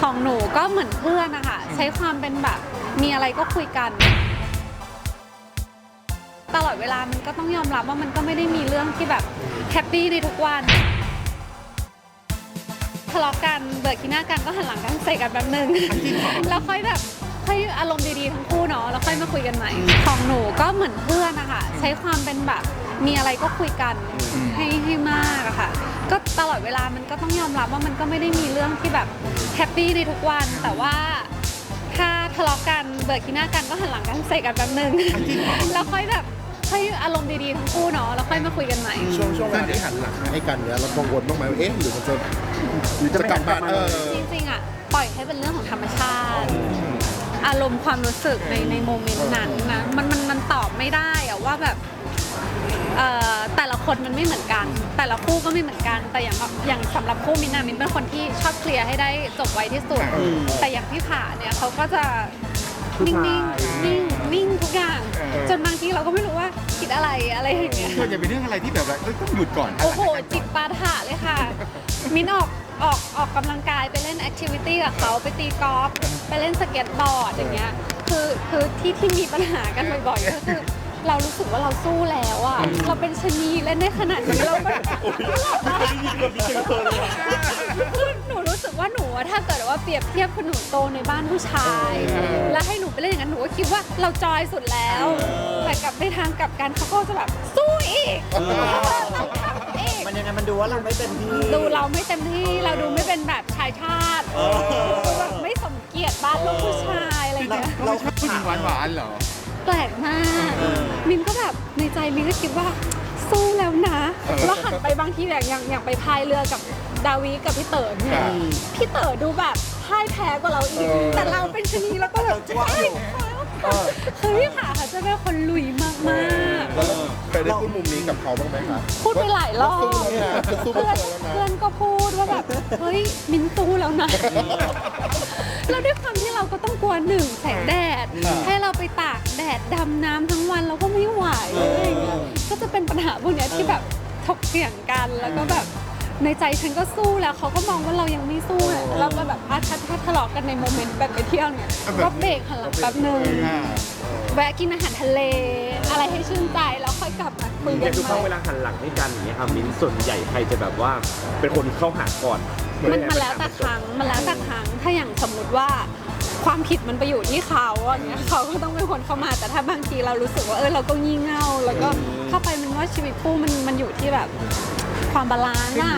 ของหนูก็เหมือนเพื่อนนะคะใช้ความเป็นแบบมีอะไรก็คุยกัน ตลอดเวลามันก็ต้องยอมรับว่ามันก็ไม่ได้มีเรื่องที่แบบแฮปปี้ในทุกวันทะเลาะกันเบิกขี้หน้ากันก็หันหลังกันใส่กันแบบนึง แล้วค่อยแบบค่อยอารมณ์ดีๆทั้งคู่เนาะแล้วค่อยมาคุยกันใหม่ของหนูก็เหมือนเพื่อนนะคะใช้ความเป็นแบบมีอะไรก็คุยกันให้ให้มากอะค่ะก็ ตลอดเวลามันก็ต้องยอมรับว่ามันก็ไม่ได้มีเรื่องที่แบบแฮปปี้ในทุกวัน แต่ว่าถ้าทะเลาะกันเบิกขี้หน้ากันก็หันหลังกันใส่กันแบบนึง แล้วค่อยแบบค่อยอารมณ์ดีๆทั้งคู่เนาะแล้วค่อยมาคุยกันใหม่ ช่วงช่วงเวลาที่หันหลังให้กันเนี่ยเรากังวลบ้างไหมว่าเอ๊ะหรือมันจะหรือจะกลับมาเออจริงๆอะปล่อยให้เป็นเรื่องของธรรมชาติ อารมณ์ความรู้สึกในในโมเมนต์นั้นนะมันมันมันตอบไม่ได้อะว่าแบบ เอ่อแต่ละคนมันไม่เหมือนกัน แต่ละคู่ก็ไม่เหมือนกัน แต่อย่างอย่างสำหรับคู่มินท์นะมินเป็นคนที่ชอบเคลียร์ให้ได้จบไวที่สุด อืม แต่อย่างพี่ผาเนี่ยเขาก็จะนิ่งๆนิ่งนิ่งทุกอย่างจนบางทีเราก็ไม่รู้ว่าคิดอะไรอะไรอย่างเงี้ย ส่วนใหญ่เป็นเรื่องอะไรที่แบบว่าเอ้ยต้องหยุดก่อนโอ้โห จิตปาถะเลยค่ะ มินออกออกออกกำลังกายไปเล่นแอคทิวิตี้กับเขาไปตีกอล์ฟไปเล่นสเก็ตบอร์ดอย่างเงี้ยคือคือที่ที่มีปัญหากันบ่อยๆก็คือ เรารู้สึกว่าเราสู้แล้วอะ เราเป็นชะนีเล่นได้ขนาดนี้เราแบบคือหนูรู้สึกว่าหนูอะถ้าเกิดว่าเปรียบเทียบคือหนูโตในบ้านผู้ชาย แล้วให้หนูไปเล่นอย่างนั้นหนูก็คิดว่าเราจอยสุดแล้ว แต่กลับในทางกลับกันเขาก็จะแบบสู้อีกต้องทำอีกมันยังไงมันดูว่าเราไม่เต็มที่ดูเราไม่เต็มที่เราดูไม่เป็นแบบชายชาติดูแบบไม่สมเกียรติบ้านลูกผู้ชายอะไรเงี้ย เราชอบผู้หญิงหวานหวานๆเหรอ แปลกมากมินก็แบบในใจมินก็คิดว่าสู้แล้วนะเออแล้วหันไปบางทีแบบอย่างอย่างไปพายเรือกับดาวิกับพี่เต๋อเนี่ยครับพี่เต๋อดูแบบพ่ายแพ้กว่าเราอีก เออแต่เราเป็นชะนีแล้วก็แบบเราว่าอยู่คือพี่ขาเขาจะเป็นคนลุยมากแล้วเราเคยได้พูดมุมนี้กับเขาบ้างไหมคะ ๆ พูดไปหลายรอบสู้แล้วนะสู้เพื่มาอนเจอแล้วนะเพื่อนก็พูดว่าแบบ เฮ้ยมินสู้แล้วนะ ก็ต้องกลัวหนึ่งแสงแดดอ่าให้เราไปตากแดดดำน้ำทั้งวันเราก็ไม่ไหวอะไรอย่างเงี้ยก็จะเป็นปัญหาพวกเนี้ยที่แบบถกเถียงกันแล้วก็แบบในใจฉันก็สู้แล้วเขาก็มองว่าเรายังไม่สู้อะเราก็แบบอะถ้าถ้าทะเลาะกันในโมเมนต์แบบไปเที่ยวเนี่ยแบบก็เบรกหันหลังแป๊บนึงอ่าแวะกินอาหารทะเล อะไรให้ชื่นใจแล้วค่อยกลับมาคุยอกัย่านงทุกครั้งใหเวม่ลาหันหลังให้กันอย่างเงี้ยครับมิ้นส่วนใหญ่ใครจะแบบว่าเป็นคนเข้าหาก่อนมันมันแล้วแต่ครั้งมันแล้วแต่ครั้งถ้าอย่างสมมุติว่า ความผิดมันไปอยู่ที่เขาอย่างเงี้ยเขาก็ต้องเป็นคนเข้ามาแต่ถ้าบางทีเรารู้สึกว่าเออเราก็งี่เง่าแล้วก็เข้าไปมันว่าชีวิตคู่มันมันอยู่ที่แบบความบาลานซ์อะ